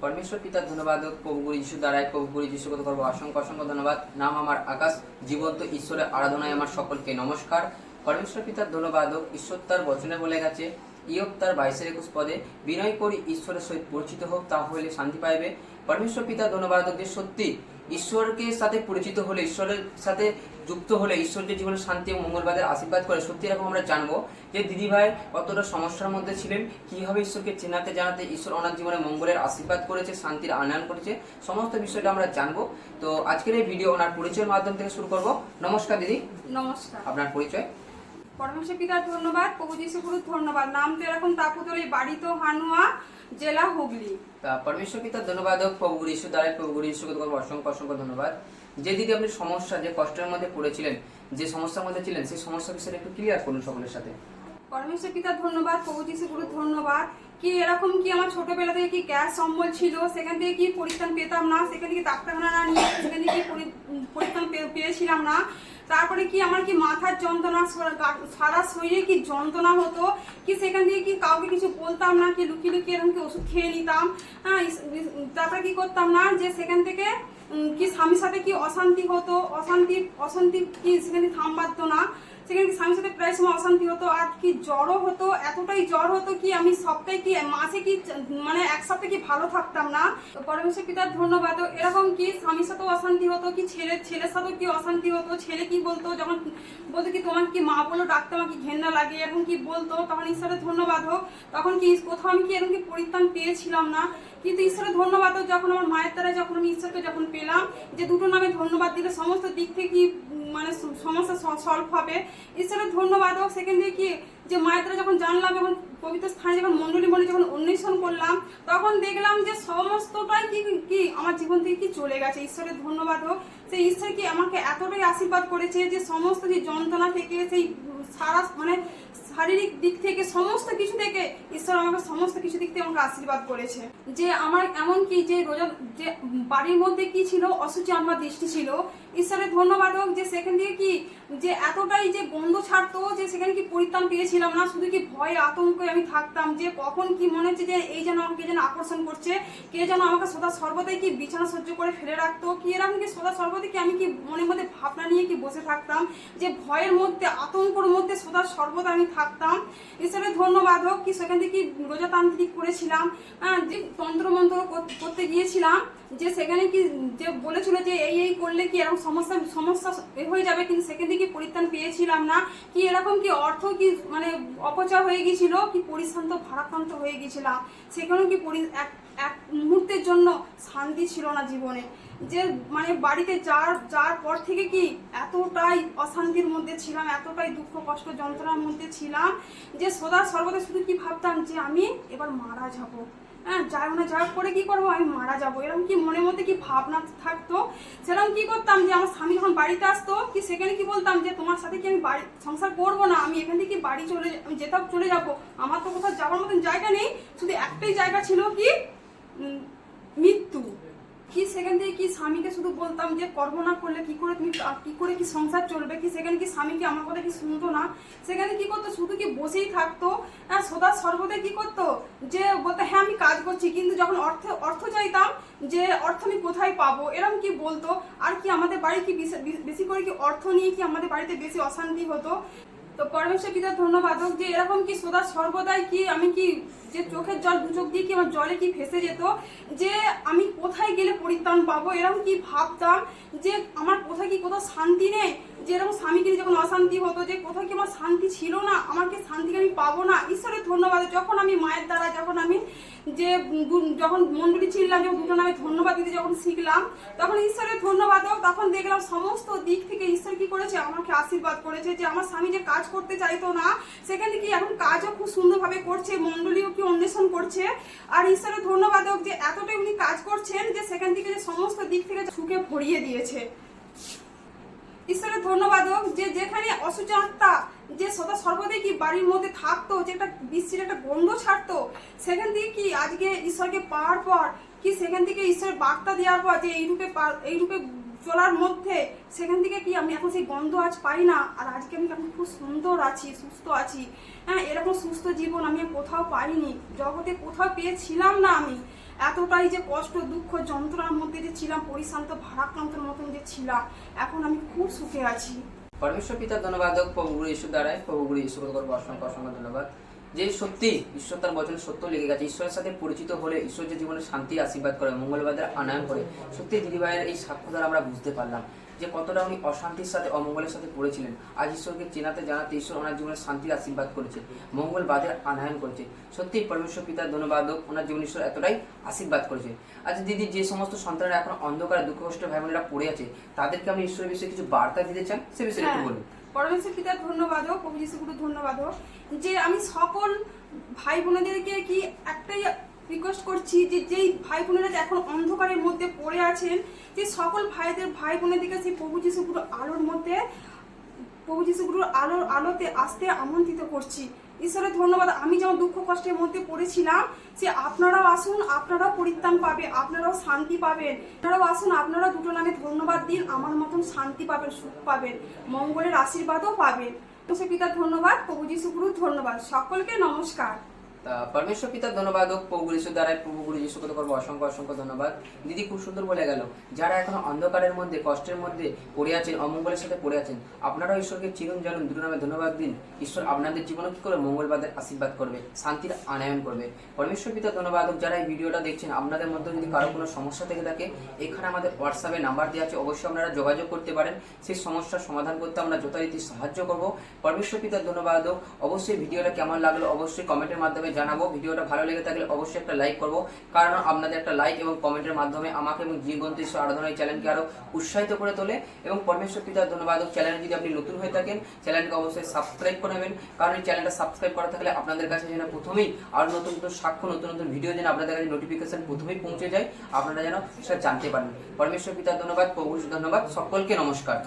পরমেশ্বর পিতা ধন্যবাদ, প্রভু গুরু যিশু দ্বারায়, প্রভু গুরু যিশু কত করব। অসংখ্য অসংখ্য ধন্যবাদ। নাম আমার আকাশ, জীবন্ত ঈশ্বরের আরাধনায় আমার সকলকে নমস্কার। পরমেশ্বর পিতার ধন্যবাদ, ঈশ্বর তার বচনে বলে গেছে ইয়ব তার বাইশের একুশ পদে বিনয় করি ঈশ্বরের সহিত পরিচিত হোক তা হইলে শান্তি পাইবে। পরমেশ্বর পিতা ধন্যবাদ যে সত্যি। ঈশ্বরকে সাথে পরিচিত হলে ঈশ্বরের সাথে যুক্ত হলে ঈশ্বর যে জীবনে শান্তি এবং মঙ্গলবাদের আশীর্বাদ করে। সত্যি এরকম আমরা জানব যে দিদিভাই কতটা সমস্যার মধ্যে ছিলেন কীভাবে ঈশ্বরকে চেনাতে জানাতে ঈশ্বর ওনার জীবনে মঙ্গলের আশীর্বাদ করেছে শান্তির আনয়ন করেছে সমস্ত বিষয়টা আমরা জানব। তো আজকের এই ভিডিও ওনার পরিচয়ের মাধ্যম থেকে শুরু করব। নমস্কার দিদি। নমস্কার। আপনার পরিচয়? পরমেশ্বর পিতার ধন্যবাদ, প্রভু যিশু গুরুর ধন্যবাদ। নাম তো এরকম তাপুতলি বাড়ি তো হানুয়া জেলা হুগলি। তা পরমেশ্বর পিতার ধন্যবাদ হোক, প্রভু যিশু দ্বারা প্রভু গুরু ঈশ্বরকে করব অসংখ্য অসংখ্য ধন্যবাদ। যে দিদি আপনি সমস্যা, যে কষ্টের মধ্যে পড়েছিলেন, যে সমস্যার মধ্যে ছিলেন, সেই সমস্যা বিষয়ে একটু ক্লিয়ার করুন সকলের সাথে। পরমেশ্বর পিতার ধন্যবাদ প্রভু যিশু গুরুর ধন্যবাদ। কি এরকম কি আমার ছোটবেলা থেকে কি গ্যাস সম্বল ছিল? সেখান থেকে কি পরিত্রাণ পেতাম না? সেখান থেকে ডাক্তারখানা না নিয়ে সেখান থেকে পরিত্রাণ পেয়েছিলাম না? তারপরে কি আমার কি মাথার যন্ত্রণা সারা শরীরে কি যন্ত্রণা হতো? কি সেখান থেকে কি কাউকে কিছু বলতাম না? কি লুকিয়ে লুকিয়ে এরকম কি ওষুধ খেয়ে নিতাম? হ্যাঁ তারপরে কি করতাম না? যে সেখান থেকে কি স্বামীর সাথে কি অশান্তি হতো? অশান্তি অশান্তি কি সেখানে থাম থামবাতো না? সেখানে স্বামীর সাথে প্রায় সময় অশান্তি হতো? আর কি জ্বরও হতো? এতটাই জ্বর হতো কি আমি সপ্তাহে কি, মাসে কি মানে এক সপ্তাহে কি ভালো থাকতাম না? তো পরমেশ্বর পিতার ধন্যবাদ। এরকম কি স্বামীর সাথেও অশান্তি হতো? কি ছেলে, ছেলের সাথেও কি অশান্তি হতো? ছেলে কি বলতো? যখন বলতো কি, তোমার কি মা বলো, ডাকতে আমার কি ঘেন্না লাগে। এরকম কি বলতো? তখন ঈশ্বরের ধন্যবাদ হোক। তখন কি কোথাও আমি কি এরকম কি পরিত্রাণ পেয়েছিলাম না? কিন্তু ঈশ্বরের ধন্যবাদ যখন আমার মায়ের দ্বারা, যখন আমি ঈশ্বরকে যখন পেলাম, যে দুটো নামে ধন্যবাদ দিলে সমস্ত দিক থেকে মানে সমস্যা সলভ হবে। ঈশ্বরের ধন্যবাদ হোক। সেখান থেকে কি, যে মায়ের দ্বারা যখন জানলাম, যখন পবিত্র স্থানে যখন মন্ডলী মনে যখন অন্বেষণ করলাম, তখন দেখলাম যে সমস্তটাই কি কি আমার জীবন থেকে কি চলে গেছে। ঈশ্বরের ধন্যবাদ হোক। সেই ঈশ্বর কি আমাকে এতটাই আশীর্বাদ করেছে যে সমস্ত যে যন্ত্রণা থেকে, সেই সারা মানে শারীরিক দিক থেকে সমস্ত কিছু থেকে ঈশ্বর আমাকে সমস্ত কিছু দিক থেকে আমাকে আশীর্বাদ করেছে। যে আমার এমন কি যে রোজা, যে বাড়ির মধ্যে কি ছিল অসুচি আমার দৃষ্টি ছিল, ঈশ্বরের ধন্যবাদ হোক যে সেখান থেকে কি, যে এতটাই যে গন্ধ ছাড়তো যে সেখানে কি পরিত্রাণ পেয়েছিলাম না, শুধু কি ভয়ে আতঙ্কে আমি থাকতাম যে কখন কি মনে হচ্ছে যে এই যেন আমাকে যেন আকর্ষণ করছে, কে যেন আমাকে সদা সর্বদাই কি বিছানা সহ্য করে ফেলে রাখতো, কি এরকম কি সদা সর্বদাই কি আমি কি মনের মধ্যে ভাবনা নিয়ে কি বসে থাকতাম, যে ভয়ের মধ্যে, আতঙ্কর মধ্যে সদা সর্বদা আমি থাকতাম ঈশ্বরের ধন্যবাদ হোক কি সেখান থেকে রোজাতান্ত্রিক করেছিলাম। হ্যাঁ, যে তন্ত্রমন্ত্র মন্ত্র করতে গিয়েছিলাম যে সেখানে কি যে বলেছিল যে এই এই করলে কি এরকম সমস্যা সমস্যা হয়ে যাবে কিন্তু সেখান থেকে পরিত্রাণ পেয়েছিলাম না। কি এরকম কি অর্থ কি মানে অপচয় হয়ে গিয়েছিল কি পরিশ্রান্ত ভারাক্রান্ত হয়ে গিয়েছিলাম। সেখানেও কি পরি- এক এক মুহূর্তের জন্য শান্তি ছিল না জীবনে। যে মানে বাড়িতে যার যার পর থেকে কি এতটাই অশান্তির মধ্যে ছিলাম, এতটাই দুঃখ, কষ্ট, যন্ত্রণার মধ্যে ছিলাম যে সদা সর্বদা শুধু কি ভাবতাম যে আমি এবার মারা যাব। হ্যাঁ যাই না যা করে কি করব? আমি মারা যাব। এরকম কি মনের মধ্যে কি ভাবনা থাকতো? সেরকম কি করতাম যে আমার স্বামী যখন বাড়িতে আসতো, কি সেখানে কি বলতাম যে তোমার সাথে কি আমি বাড়ি, সংসার করব না? আমি এখান থেকে বাড়ি চলে, আমি যেতাম চলে যাব। আমার তো কোথাও যাওয়ার মতন জায়গা নেই। শুধু একটাই জায়গা ছিল কি মৃত্যু। কি সেখান থেকে কি স্বামীকে শুধু বলতাম যে কর্ম না করলে কি করে তুমি কি করে কি সংসার চলবে? কি সেখানে কি স্বামীকে আমার কথা কি শুনতো না? সেখানে কি করতো? শুধু কি বসেই থাকতো? হ্যাঁ সদা সর্বদা কি করতো? যে বলতো হ্যাঁ আমি কাজ করছি, কিন্তু যখন অর্থ অর্থ চাইতাম যে অর্থ আমি কোথায় পাবো? এরকম কি বলতো? আর কি আমাদের বাড়ি কি বেশি করে কি অর্থ নিয়ে কি আমাদের বাড়িতে বেশি অশান্তি হতো? তো পরমেশ্বর পিতা ধন্যবাদ। হোক যে এরকম কি সদা সর্বদাই কি আমি কি যে চোখের জল দু চোখ দিয়ে কি আমার জলে কি ফেসে যেত? যে আমি কোথায় গেলে পরিত্রাণ পাবো? এরকম কি ভাবতাম? যে আমার কোথায় কি কোথাও শান্তি নেই? যে এরকম স্বামীকে যখন অশান্তি হতো, যে কোথাও কি আমার শান্তি ছিল না, আমাকে শান্তিকে আমি পাবো না, ঈশ্বরের ধন্যবাদ। যখন আমি মায়ের দ্বারা, যখন আমি যে যখন মন্ডলী ছিলাম যখন দুটো নামে ধন্যবাদ দিতে যখন শিখলাম, তখন ঈশ্বরের ধন্যবাদ তখন দেখলাম সমস্ত দিক থেকে ঈশ্বর কি করেছে, আমাকে আশীর্বাদ করেছে, যে আমার স্বামী যে কাজ করতে চাইতো না, সেখানে কি এখন কাজও খুব সুন্দরভাবে করছে, মন্ডলীও কি অন্বেষণ করছে। আর ঈশ্বরের ধন্যবাদ হোক যে এতটাই উনি কাজ করছেন, যে সেখান থেকে যে সমস্ত দিক থেকে সুখে ভরিয়ে দিয়েছে। ঈশ্বরের ধন্যবাদ হোক, যে যেখানে অসুচ আত্মা, যে সদা সর্বদাই কি বাড়ির মধ্যে থাকতো, যে একটা বিশ্বের একটা গন্ধ ছাড়তো, সেখান থেকে কি আজকে ঈশ্বরকে পাওয়ার পর, কি সেখান থেকে ঈশ্বরের বার্তা দেওয়ার পর যে এইরূপে এইরূপে চলার মধ্যে সেখান থেকে কি আমি এখন সেই গন্ধ আজ পাই না? আর আজকে আমি এখন খুব সুন্দর আছি, সুস্থ আছি। হ্যাঁ এরকম সুস্থ জীবন আমি কোথাও পাইনি। জগতে কোথাও পেয়েছিলাম না আমি। এতটাই যে কষ্ট, দুঃখ, যন্ত্রণার মধ্যে যে ছিলাম, পরিশান্ত, ভারাক্রান্তর মতন যে ছিলাম, এখন আমি খুব সুখে আছি। পরমেশ্বর পিতার ধন্যবাদ। হোক প্রভু গুরু ঈশ্বর দ্বারাই প্রভু গুরু করব অসংখ্য অসংখ্য ধন্যবাদ। যে সত্যি ঈশ্বর তার বচনে সত্য লেগে গেছে ঈশ্বরের সাথে পরিচিত হলে ঈশ্বর যে জীবনে শান্তি আশীর্বাদ করে মঙ্গলবাদের আনায়ন করে সত্যি দিদিভাইয়ের এই সাক্ষ্য দ্বারা আমরা বুঝতে পারলাম যে কতটা উনি অশান্তির সাথে অমঙ্গলের সাথে পড়েছিলেন। আজ ঈশ্বরকে চেনাতে জানাতে ঈশ্বর ওনার জীবনে শান্তির আশীর্বাদ করেছে মঙ্গলবাদের আনায়ন করেছে। সত্যি পরমেশ্বর পিতার ধন্যবাদ ওনার জীবন ঈশ্বর এতটাই আশীর্বাদ করেছে। আজ দিদি যে সমস্ত সন্তানরা এখন অন্ধকারে দুঃখ কষ্ট ভাই বোনেরা পড়ে আছে তাদেরকে আপনি ঈশ্বরের বিষয়ে কিছু বার্তা দিতে চান? সে বিষয়ে একটু হ্যাঁ। বলুন। পরমেশ্বর পিতার ধন্যবাদ হোক প্রভু যিশুগুরু ধন্যবাদ যে আমি সকল ভাই বোনেদেরকে কি একটাই রিকোয়েস্ট করছি যে যেই ভাই বোনেরা এখন অন্ধকারের মধ্যে পড়ে আছেন, যে সকল ভাইদের ভাই বোনেদেরকে সেই প্রভু যিশুগুরু আলোর মধ্যে প্রভু যিশু গুরুর আলোর আলোতে আসতে আমন্ত্রিত করছি। ঈশ্বরের ধন্যবাদ। আমি যেমন দুঃখ কষ্টের মধ্যে পড়েছিলাম, সে আপনারাও আসুন, আপনারাও পরিত্রাণ পাবে, আপনারাও শান্তি পাবেন। আপনারাও আসুন আপনারা দুটো নামে ধন্যবাদ দিন, আমার মতন শান্তি পাবেন, সুখ পাবেন, মঙ্গলের আশীর্বাদও পাবেন। তো সে পিতার ধন্যবাদ প্রভু যিশু ধন্যবাদ। সকলকে নমস্কার। তা পরমেশ্বর পিতার ধন্যবাদ হোক, প্রভু যিশু দ্বারাই প্রভু গুরু যিশু করব, অসংখ্য অসংখ্য ধন্যবাদ। দিদি খুব সুন্দর বলে গেল, যারা এখন অন্ধকারের মধ্যে, কষ্টের মধ্যে পড়ে আছেন, অমঙ্গলের সাথে পড়ে আছেন, আপনারাও ঈশ্বরকে চিনুন জানুন দুটো নামে ধন্যবাদ দিন। ঈশ্বর আপনাদের জীবনে কি করে মঙ্গলবাদের আশীর্বাদ করবে, শান্তির আনায়ন করবে। পরমেশ্বর পিতা ধন্যবাদ হোক, যারা এই ভিডিওটা দেখছেন, আপনাদের মধ্যে যদি কারও কোনো সমস্যা থেকে থাকে, এখানে আমাদের হোয়াটসঅ্যাপে নাম্বার দেওয়া আছে, অবশ্যই আপনারা যোগাযোগ করতে পারেন। সেই সমস্যার সমাধান করতে আমরা যথারীতি সাহায্য করব। পরমেশ্বর পিতার ধন্যবাদ হোক, অবশ্যই ভিডিওটা কেমন লাগল, অবশ্যই কমেন্টের মাধ্যমে জানাব। ভিডিওটা ভালো লেগে থাকলে অবশ্যই একটা লাইক করব। কারণ আপনাদের একটা লাইক এবং কমেন্টের মাধ্যমে আমাকে এবং জীবন্ত আরাধনা এই চ্যানেলকে আরও উৎসাহিত করে তোলে। এবং পরমেশ্বর পিতার ধন্যবাদ। চ্যানেলে যদি আপনি নতুন হয়ে থাকেন চ্যানেলকে অবশ্যই সাবস্ক্রাইব করে নেবেন। কারণ এই চ্যানেলটা সাবস্ক্রাইব করা থাকলে আপনাদের কাছে যেন প্রথমেই আর নতুন নতুন সাক্ষ্য, নতুন নতুন ভিডিও যেন আপনাদের কাছে নোটিফিকেশন প্রথমেই পৌঁছে যায়, আপনারা যেন সেটা জানতে পারেন। পরমেশ্বর পিতার ধন্যবাদ প্রভু ধন্যবাদ। সকলকে নমস্কার।